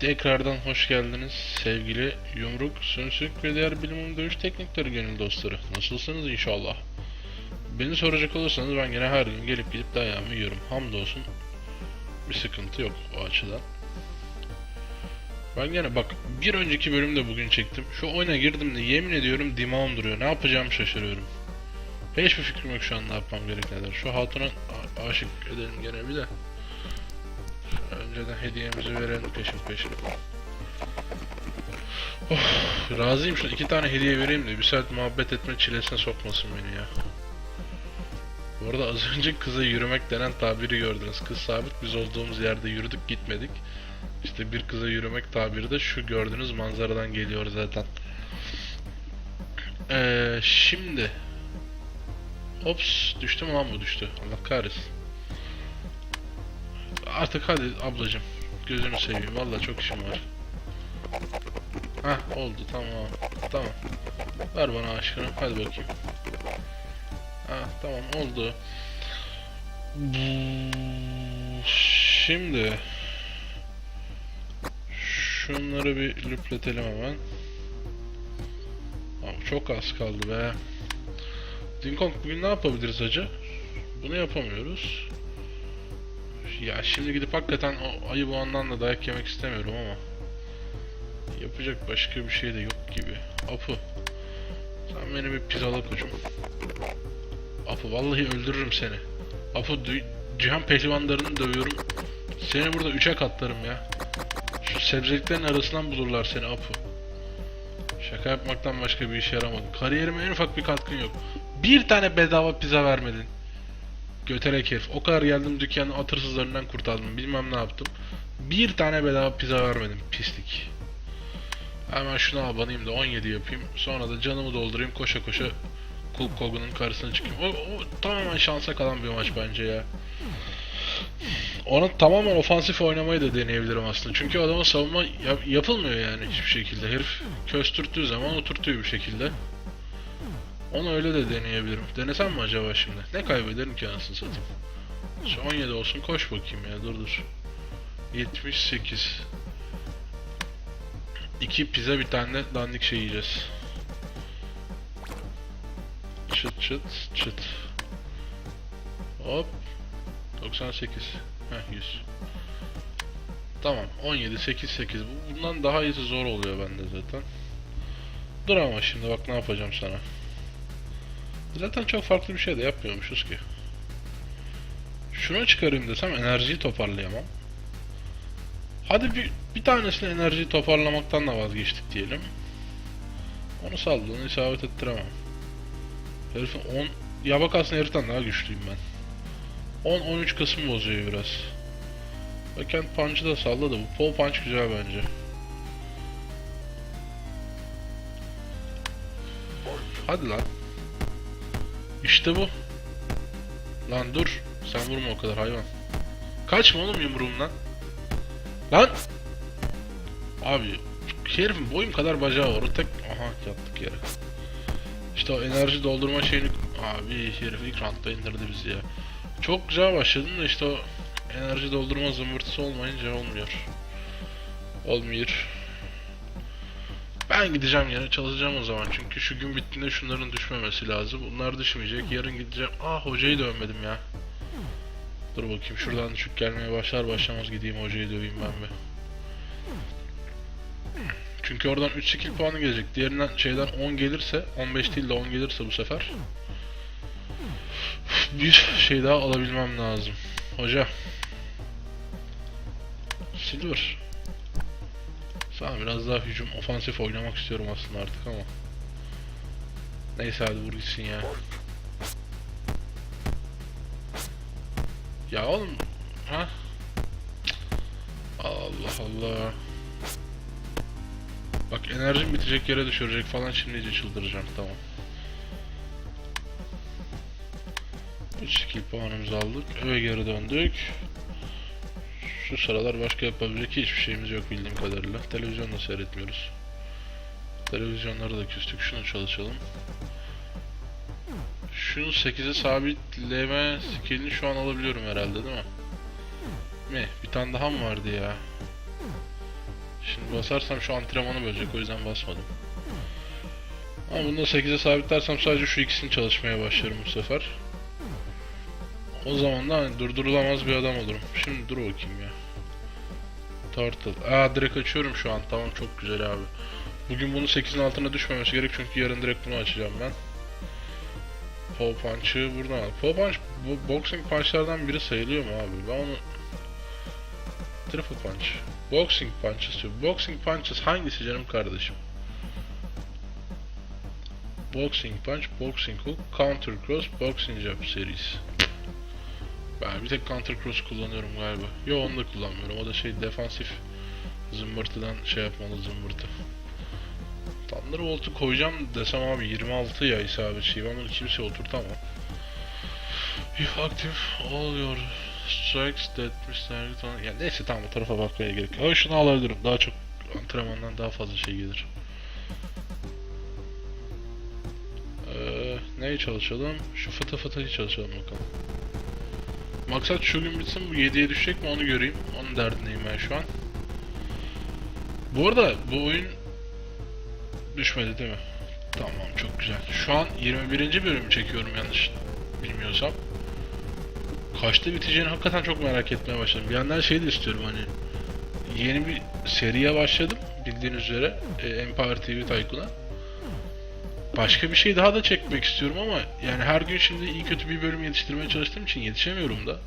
Tekrardan hoş geldiniz sevgili yumruk, sümsük ve diğer bilimum dövüş teknikleri gönül dostları. Nasılsınız inşallah? Beni soracak olursanız ben gene her gün gelip gidip dayağımı yiyorum. Hamdolsun bir sıkıntı yok o açıdan. Ben gene bak bir önceki bölümde bugün çektim. Şu oyuna girdim de yemin ediyorum dimağım duruyor. Ne yapacağımı şaşırıyorum. Hiçbir fikrim yok şu an ne yapmam gerektiğidir. Şu hatuna aşık edelim gene bir de. Önceden hediyemizi verelim peşin peşin. Oh, razıyım şu iki tane hediye vereyim de bir saat muhabbet etme çilesine sokmasın beni ya. Bu arada az önce kıza yürümek denen tabiri gördünüz. Kız sabit biz olduğumuz yerde yürüdük gitmedik. İşte bir kıza yürümek tabiri de şu gördüğünüz manzaradan geliyor zaten. Ee, şimdi Ops düştü mü lan bu düştü. Allah kahretsin. Artık hadi ablacım. Gözünü seveyim. Vallahi çok işim var. Hah oldu tamam. Tamam. Ver bana aşkını. Hadi bakayım. Ha tamam oldu. Şimdi şunları bir lüpletelim hemen. Abi çok az kaldı be. Ding bugün ne yapabiliriz acı? Bunu yapamıyoruz. Ya şimdi gidip hakikaten o ayı boğandan da dayak yemek istemiyorum ama yapacak başka bir şey de yok gibi. Apu sen beni bir pizzala koçum. Apu vallahi öldürürüm seni. Apu cihan pehlivanlarını dövüyorum. Seni burada üçe katlarım ya. Şu sebzeliklerin arasından bulurlar seni Apu. Şaka yapmaktan başka bir işe yaramadın. Kariyerime en ufak bir katkın yok. Bir tane bedava pizza vermedin. Göterek herif. O kadar geldim dükkanın atırsızlarından kurtardım. Bilmem ne yaptım. Bir tane bedava pizza vermedim. Pislik. Hemen şuna abanayım da 17 yapayım. Sonra da canımı doldurayım. Koşa koşa Hulk Hogan'ın karşısına çıkayım. O, o tamamen şansa kalan bir maç bence ya. Ona tamamen ofansif oynamayı da deneyebilirim aslında. Çünkü adama savunma yap- yapılmıyor yani hiçbir şekilde. Herif köstürttüğü zaman oturtuyor bir şekilde. Onu öyle de deneyebilirim. Denesem mi acaba şimdi? Ne kaybederim ki anasını satayım. Şu 17 olsun koş bakayım ya dur dur. 78. İki pizza bir tane dandik şey yiyeceğiz. Çıt çıt çıt. Hop. 98. Heh 100. Tamam 17 8 8. Bu- Bundan daha iyisi zor oluyor bende zaten. Dur ama şimdi bak ne yapacağım sana. Zaten çok farklı bir şey de yapmıyormuşuz ki. Şunu çıkarayım desem enerjiyi toparlayamam. Hadi bir, bir tanesini enerjiyi toparlamaktan da vazgeçtik diyelim. Onu saldığını isabet ettiremem. Herifin 10... Ya bak aslında heriften daha güçlüyüm ben. 10-13 kısmı bozuyor biraz. Backhand punch'ı da salladı. Bu pole punch güzel bence. Hadi lan. İşte bu. Lan dur. Sen vurma o kadar hayvan. Kaçma oğlum yumruğumdan. Lan! Abi herifin boyum kadar bacağı var. O tek... Aha yattık yere. İşte o enerji doldurma şeyini... Abi herif ilk roundda indirdi bizi ya. Çok güzel başladın da işte o enerji doldurma zımbırtısı olmayınca olmuyor. Olmuyor. Ben gideceğim yine çalışacağım o zaman çünkü şu gün bittiğinde şunların düşmemesi lazım. Bunlar düşmeyecek. Yarın gideceğim. Ah hocayı dövmedim ya. Dur bakayım şuradan düşük gelmeye başlar başlamaz gideyim hocayı döveyim ben bir. Çünkü oradan 3 skill puanı gelecek. Diğerinden şeyden 10 gelirse 15 değil de 10 gelirse bu sefer bir şey daha alabilmem lazım. Hoca. Silver. Sana biraz daha hücum ofansif oynamak istiyorum aslında artık ama. Neyse hadi vur gitsin ya. Ya oğlum. Ha? Allah Allah. Bak enerjim bitecek yere düşürecek falan şimdi iyice çıldıracağım tamam. 3 skill puanımızı aldık. Eve geri döndük. Şu sıralar başka yapabilecek hiçbir şeyimiz yok bildiğim kadarıyla. Televizyon da seyretmiyoruz. Televizyonları da küstük. Şunu çalışalım. Şunu 8'e sabitleme skillini şu an alabiliyorum herhalde değil mi? Mi? Bir tane daha mı vardı ya? Şimdi basarsam şu antrenmanı bölecek o yüzden basmadım. Ama bunu da 8'e sabitlersem sadece şu ikisini çalışmaya başlarım bu sefer. O zaman da hani durdurulamaz bir adam olurum. Şimdi dur bakayım ya. Turtle. Aa direkt açıyorum şu an. Tamam çok güzel abi. Bugün bunu 8'in altına düşmemesi gerek çünkü yarın direkt bunu açacağım ben. Pow Punch'ı buradan al. Pow Punch bu boxing punchlardan biri sayılıyor mu abi? Ben onu Triple Punch. Boxing Punch istiyor. Boxing Punches hangisi canım kardeşim? Boxing Punch, Boxing Hook, Counter Cross, Boxing Jab serisi. Ben bir tek Counter Cross kullanıyorum galiba. Yo onu da kullanmıyorum. O da şey defansif zımbırtıdan şey yapmalı zımbırtı. Thunderbolt'u koyacağım desem abi 26 ya isabet şey. Ben bunu kimseye oturtamam. If active all your strikes that miss target on... Yani neyse tamam o tarafa bakmaya gerek yok. Şunu alabilirim. Daha çok antrenmandan daha fazla şey gelir. Ee, neyi çalışalım? Şu fıtı fıtıyı çalışalım bakalım. Maksat şu gün bitsin bu 7'ye düşecek mi onu göreyim. Onun derdindeyim ben şu an. Bu arada bu oyun düşmedi değil mi? Tamam çok güzel. Şu an 21. bölümü çekiyorum yanlış bilmiyorsam. Kaçta biteceğini hakikaten çok merak etmeye başladım. Bir yandan şey de istiyorum hani yeni bir seriye başladım bildiğiniz üzere e, Empire TV Tycoon'a. Başka bir şey daha da çekmek istiyorum ama yani her gün şimdi iyi kötü bir bölüm yetiştirmeye çalıştığım için yetişemiyorum da.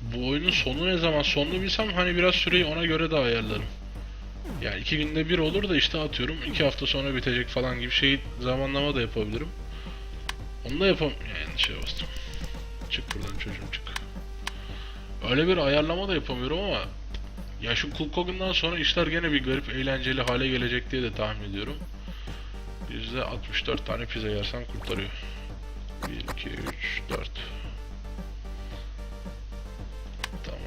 Bu oyunun sonu ne zaman sonunu bilsem hani biraz süreyi ona göre de ayarlarım. Yani iki günde bir olur da işte atıyorum iki hafta sonra bitecek falan gibi şey zamanlama da yapabilirim. Onu da yapam yani şey bastım. Çık buradan çocuğum çık. Öyle bir ayarlama da yapamıyorum ama ya şu Hulk sonra işler gene bir garip eğlenceli hale gelecek diye de tahmin ediyorum. Yüzde 64 tane pizza yersen kurtarıyor. 1, 2, 3, 4. Tamam.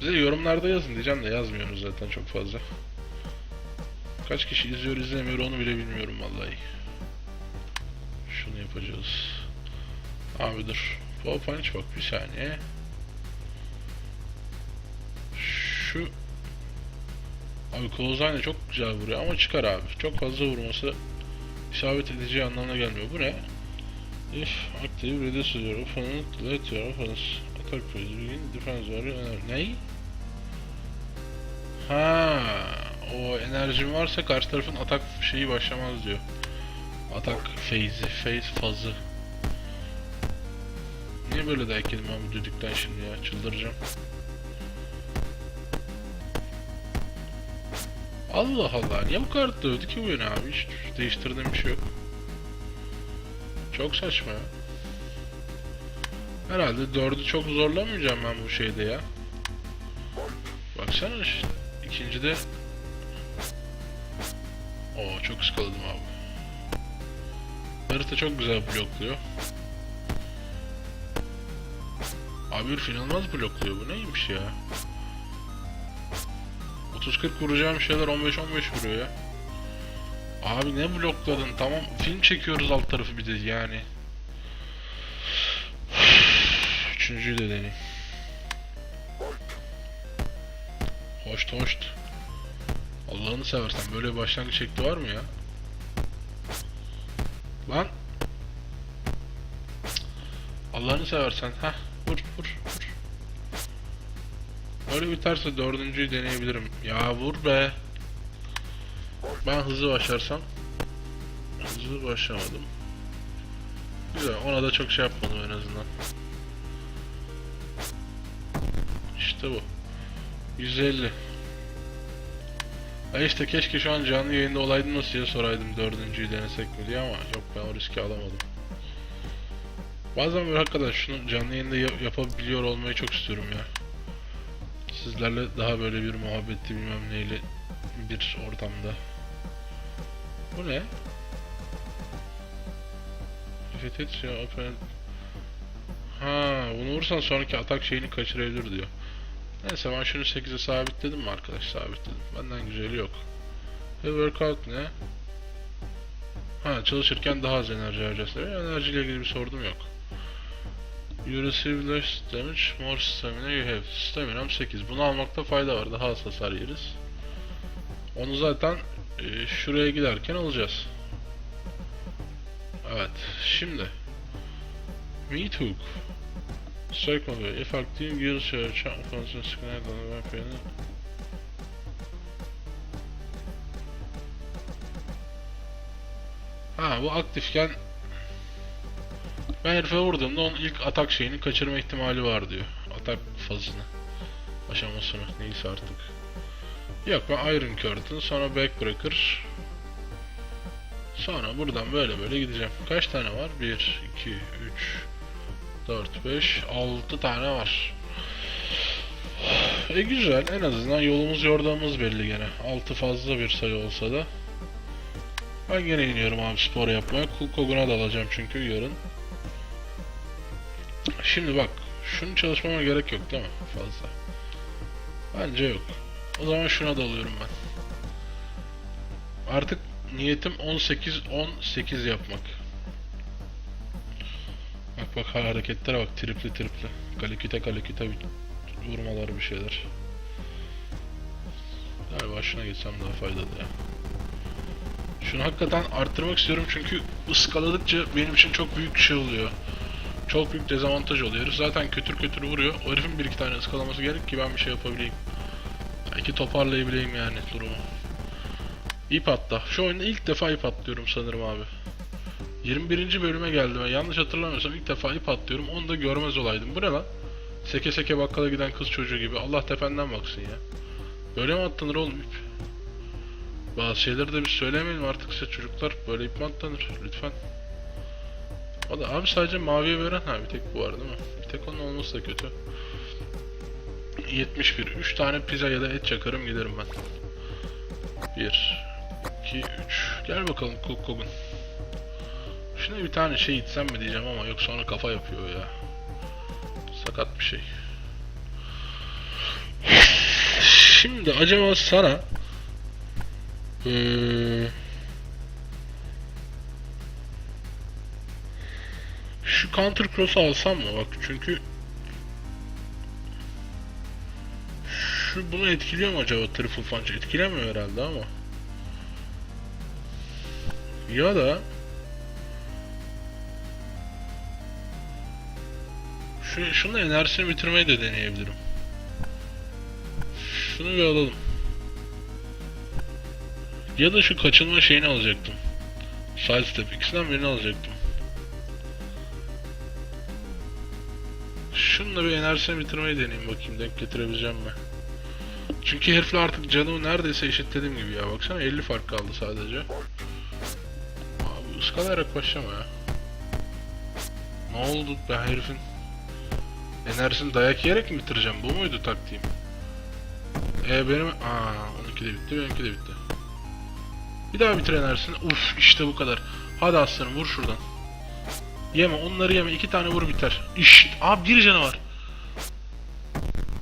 Bize yorumlarda yazın diyeceğim de yazmıyorsunuz zaten çok fazla. Kaç kişi izliyor izlemiyor onu bile bilmiyorum vallahi. Şunu yapacağız. Abi dur. Power punch bak bir saniye. Şu Abi Clothesline çok güzel vuruyor ama çıkar abi. Çok fazla vurması isabet edeceği anlamına gelmiyor. Bu ne? If active reduce your opponent, let your opponent's attack phase begin, defense var Ney? Ha, o enerjim varsa karşı tarafın atak şeyi başlamaz diyor. Atak phase'i, phase fazı. Niye böyle dayak yedim ben bu düdükten şimdi ya? Çıldıracağım. Allah Allah niye bu kadar dövdü ki bu yine abi hiç değiştirdiğim bir şey yok. Çok saçma ya. Herhalde dördü çok zorlamayacağım ben bu şeyde ya. Baksana işte. ikincide Oo çok ıskaladım abi. Harita çok güzel blokluyor. Abi herif inanılmaz blokluyor bu neymiş ya. 30-40 vuracağım şeyler 15-15 vuruyor ya. Abi ne blokladın? Tamam film çekiyoruz alt tarafı bir de yani. Üçüncüyü de deneyim. Hoşt hoşt. Allah'ını seversen böyle bir başlangıç şekli var mı ya? Lan. Allah'ını seversen. Vur vur vur. Böyle biterse dördüncüyü deneyebilirim. Ya vur be. Ben hızlı başlarsam. Hızlı başlamadım. Güzel ona da çok şey yapmadım en azından. İşte bu. 150. Ya işte keşke şu an canlı yayında olaydım nasıl diye soraydım dördüncüyü denesek mi diye ama yok ben o riski alamadım. Bazen böyle hakikaten şunu canlı yayında yap- yapabiliyor olmayı çok istiyorum ya sizlerle daha böyle bir muhabbetli bilmem neyle bir ortamda. Bu ne? Hits your opponent... Ha, bunu vursan sonraki atak şeyini kaçırabilir diyor. Neyse ben şunu 8'e sabitledim mi arkadaş? Sabitledim. Benden güzeli yok. Ve workout ne? Ha çalışırken daha az enerji. Benim enerjiyle ilgili bir sorunum yok. You receive less damage, more stamina you have. Staminam 8. Bunu almakta fayda var. Daha az hasar yeriz. Onu zaten e, şuraya giderken alacağız. Evet. Şimdi. Meat hook. Strike mode. If active, gear search. Constant scanner. Weapon. Ha bu aktifken ben herife vurduğumda onun ilk atak şeyini kaçırma ihtimali var diyor. Atak fazını. Aşamasını. Neyse artık. Yok ben Iron Curtain sonra Backbreaker Sonra buradan böyle böyle gideceğim. Kaç tane var? 1, 2, 3, 4, 5, 6 tane var. E güzel. En azından yolumuz yordamımız belli gene. 6 fazla bir sayı olsa da. Ben gene iniyorum abi spor yapmaya. Kulkoguna da alacağım çünkü yarın. Şimdi bak. Şunu çalışmama gerek yok değil mi? Fazla. Bence yok. O zaman şuna da alıyorum ben. Artık niyetim 18 18 yapmak. Bak bak hareketlere bak tripli tripli. Kaliküte kaliküte vurmalar bir şeyler. Galiba şuna geçsem daha faydalı ya. Şunu hakikaten arttırmak istiyorum çünkü ıskaladıkça benim için çok büyük bir şey oluyor. Çok büyük dezavantaj oluyor. Herif zaten kötür kötür vuruyor. O herifin bir iki tane ıskalaması gerek ki ben bir şey yapabileyim. Belki toparlayabileyim yani durumu. İp atla. Şu oyunda ilk defa ip atlıyorum sanırım abi. 21. bölüme geldim. Yanlış hatırlamıyorsam ilk defa ip atlıyorum. Onu da görmez olaydım. Bu ne lan? Seke seke bakkala giden kız çocuğu gibi. Allah tependen baksın ya. Böyle mi atlanır oğlum ip? Bazı şeyleri de biz söylemeyelim artık size çocuklar. Böyle ip mi atlanır? Lütfen. Da abi sadece maviye veren ha bir tek bu var değil mi? Bir tek onun olması da kötü. 71. 3 tane pizza ya da et çakarım giderim ben. 1 2 3 Gel bakalım Cook Kogun. Şuna bir tane şey itsem mi diyeceğim ama yok sonra kafa yapıyor ya. Sakat bir şey. Şimdi acaba sana eee, counter cross'u alsam mı bak çünkü şu bunu etkiliyor mu acaba triple punch etkilemiyor herhalde ama ya da şu şunun enerjisini bitirmeyi de deneyebilirim. Şunu bir alalım. Ya da şu kaçınma şeyini alacaktım. Side step ikisinden birini alacaktım. Şununla bir enerjisini bitirmeyi deneyeyim bakayım denk getirebileceğim mi? Çünkü herifle artık canımı neredeyse eşitledim gibi ya. Baksana 50 fark kaldı sadece. Abi ıskalayarak başlama ya. Ne oldu be herifin? Enerjisini dayak yiyerek mi bitireceğim? Bu muydu taktiğim? E benim... Aa, onunki de bitti, benimki de bitti. Bir daha bitir enerjisini. Uf, işte bu kadar. Hadi aslanım vur şuradan. Yeme, onları yeme. iki tane vur biter. İşte, abi bir canı var.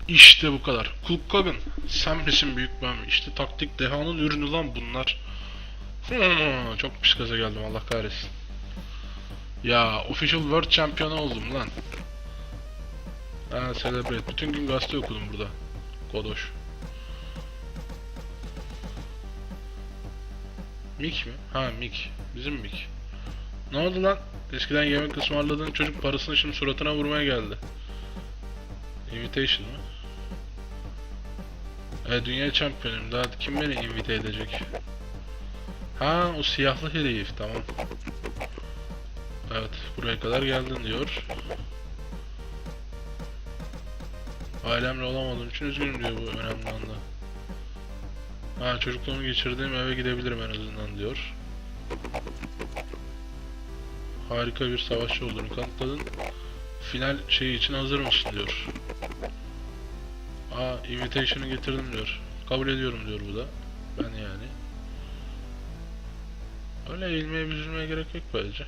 İşte bu kadar. Hogan, sen misin büyük ben mi? İşte taktik dehanın ürünü lan bunlar. Hmm, çok pis gaza geldim Allah kahretsin. Ya official world champion oldum lan. Ha celebrate. Bütün gün gazete okudum burada. Godoş. Mik mi? Ha Mik. Bizim Mik. Ne oldu lan? Eskiden yemek ısmarladığın çocuk parasını şimdi suratına vurmaya geldi. Invitation mı? E, dünya şampiyonuyum. Daha kim beni invite edecek? Ha o siyahlı herif tamam. Evet buraya kadar geldin diyor. Ailemle olamadığım için üzgünüm diyor bu önemli anda. Ha çocukluğumu geçirdiğim eve gidebilirim en azından diyor. Harika bir savaşçı olduğunu kanıtladın. Final şeyi için hazır mısın diyor. Aa invitation'ı getirdim diyor. Kabul ediyorum diyor bu da. Ben yani. Öyle eğilmeye büzülmeye gerek yok bence.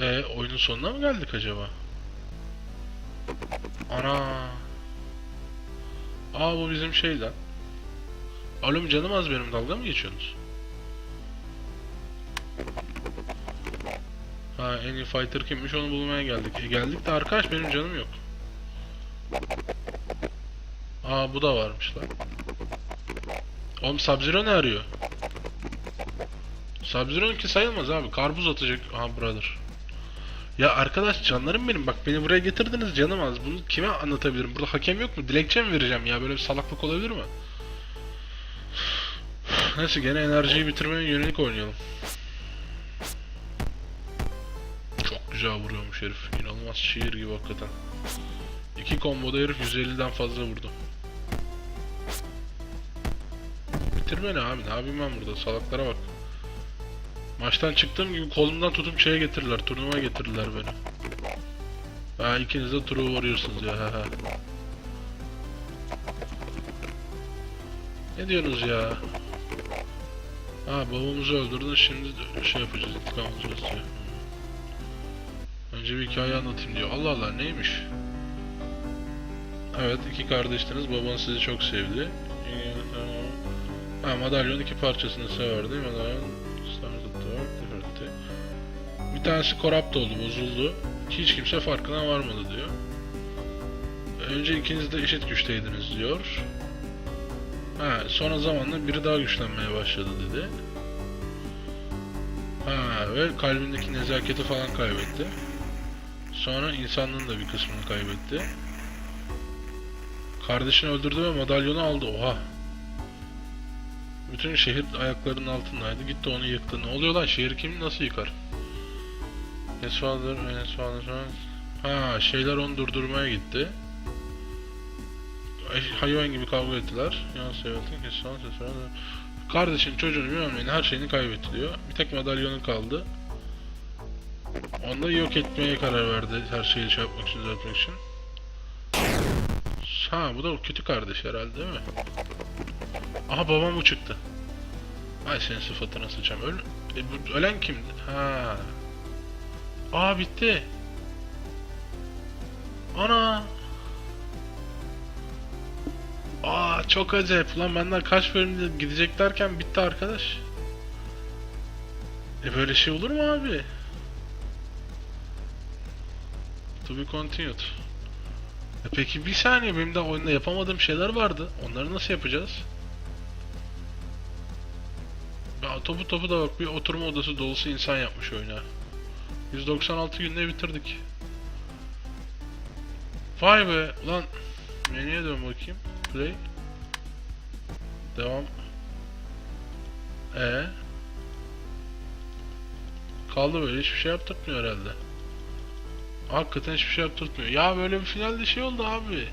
Ee, oyunun sonuna mı geldik acaba? Ana. Aa bu bizim şey lan. Oğlum canım az benim dalga mı geçiyorsunuz? Ha en iyi fighter kimmiş onu bulmaya geldik. E, geldik de arkadaş benim canım yok. Aa bu da varmış lan. Oğlum Sub-Zero ne arıyor? Sub-Zero'nunki sayılmaz abi. Karpuz atacak. Aha brother. Ya arkadaş canlarım benim bak beni buraya getirdiniz canım az. Bunu kime anlatabilirim? Burada hakem yok mu? Dilekçe mi vereceğim ya? Böyle bir salaklık olabilir mi? Neyse gene enerjiyi bitirmeye yönelik oynayalım. Güzel vuruyormuş herif. İnanılmaz şiir gibi hakikaten. İki komboda herif 150'den fazla vurdu. Bitir beni abi. Ne yapayım ben burada? Salaklara bak. Maçtan çıktığım gibi kolumdan tutup şeye getirdiler. Turnuva getirdiler beni. Ha ikiniz de turu varıyorsunuz ya. Ha, ha. Ne diyorsunuz ya? Ha babamızı öldürdün şimdi şey yapacağız intikam alacağız diyor. Önce bir hikaye anlatayım diyor. Allah Allah neymiş? Evet iki kardeştiniz baban sizi çok sevdi. Ha madalyon iki parçasını severdi. Madalyon. Difertti. Bir tanesi korrupt oldu, bozuldu. Hiç kimse farkına varmadı diyor. Önce ikiniz de eşit güçteydiniz diyor. Ha, sonra zamanla biri daha güçlenmeye başladı dedi. Ha, ve kalbindeki nezaketi falan kaybetti. Sonra insanlığın da bir kısmını kaybetti. Kardeşini öldürdü ve madalyonu aldı. Oha. Bütün şehir ayaklarının altındaydı. Gitti onu yıktı. Ne oluyor lan? Şehir kim nasıl yıkar? His father, Ha, şeyler onu durdurmaya gitti. Ay- Hayvan gibi kavga ettiler. Yan sevetin his father. Kardeşin, çocuğunu bilmem neyini, her şeyini kaybetti diyor. Bir tek madalyonu kaldı. Onu yok etmeye karar verdi. Her şeyi şey yapmak için, düzeltmek için. Ha, bu da o kötü kardeş herhalde değil mi? Aha babam bu çıktı. Ay senin sıfatına sıçacağım. Öl e, bu, ölen kimdi? Ha. Aa bitti. Ana. Aa çok acayip. Lan benden kaç bölümde gidecek derken bitti arkadaş. E böyle şey olur mu abi? To be continued. E peki bir saniye benim daha oyunda yapamadığım şeyler vardı. Onları nasıl yapacağız? Ya topu topu da bak bir oturma odası dolusu insan yapmış oyuna. 196 günde bitirdik. Vay be ulan menüye dön bakayım. Play. Devam. E Kaldı böyle hiçbir şey yaptırtmıyor herhalde. Hakikaten hiçbir şey yaptırtmıyor. Ya böyle bir finalde şey oldu abi.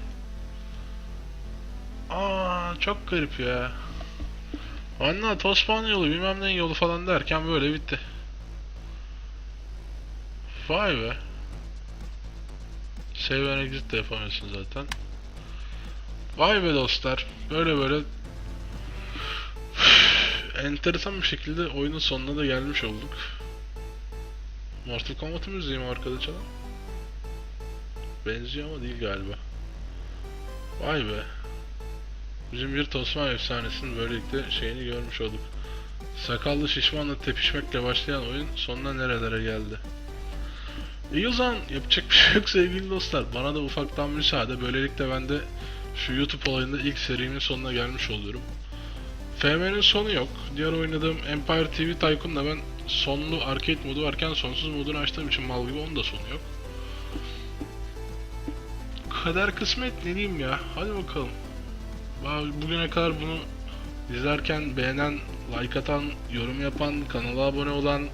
Aa çok garip ya. Anla Tospan yolu bilmem ne yolu falan derken böyle bitti. Vay be. Save and exit de yapamıyorsun zaten. Vay be dostlar. Böyle böyle enteresan bir şekilde oyunun sonuna da gelmiş olduk. Mortal Kombat müziği mi arkada çalan? Benziyor ama değil galiba. Vay be. Bizim bir Tosman efsanesinin böylelikle şeyini görmüş olduk. Sakallı şişmanla tepişmekle başlayan oyun sonuna nerelere geldi. İyi o zaman yapacak bir şey yok sevgili dostlar. Bana da ufaktan müsaade. Böylelikle ben de şu YouTube olayında ilk serimin sonuna gelmiş oluyorum. FM'nin sonu yok. Diğer oynadığım Empire TV Tycoon'da ben sonlu arcade modu varken sonsuz modunu açtığım için mal gibi onun da sonu yok. Kader kısmet ne diyeyim ya. Hadi bakalım. Ba- Bugüne kadar bunu izlerken beğenen, like atan, yorum yapan, kanala abone olan,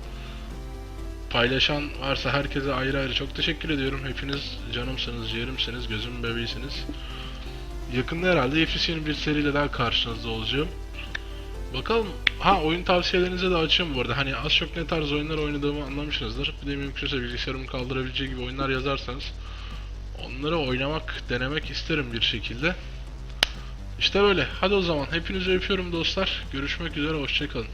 paylaşan varsa herkese ayrı ayrı çok teşekkür ediyorum. Hepiniz canımsınız, ciğerimsiniz, gözüm bebeğisiniz. Yakında herhalde yepyeni bir seriyle daha karşınızda olacağım. Bakalım. Ha oyun tavsiyelerinize de açığım bu arada. Hani az çok ne tarz oyunlar oynadığımı anlamışsınızdır. Bir de mümkünse bilgisayarımı kaldırabileceği gibi oyunlar yazarsanız onları oynamak, denemek isterim bir şekilde. İşte böyle. Hadi o zaman. Hepinizi öpüyorum dostlar. Görüşmek üzere. Hoşçakalın.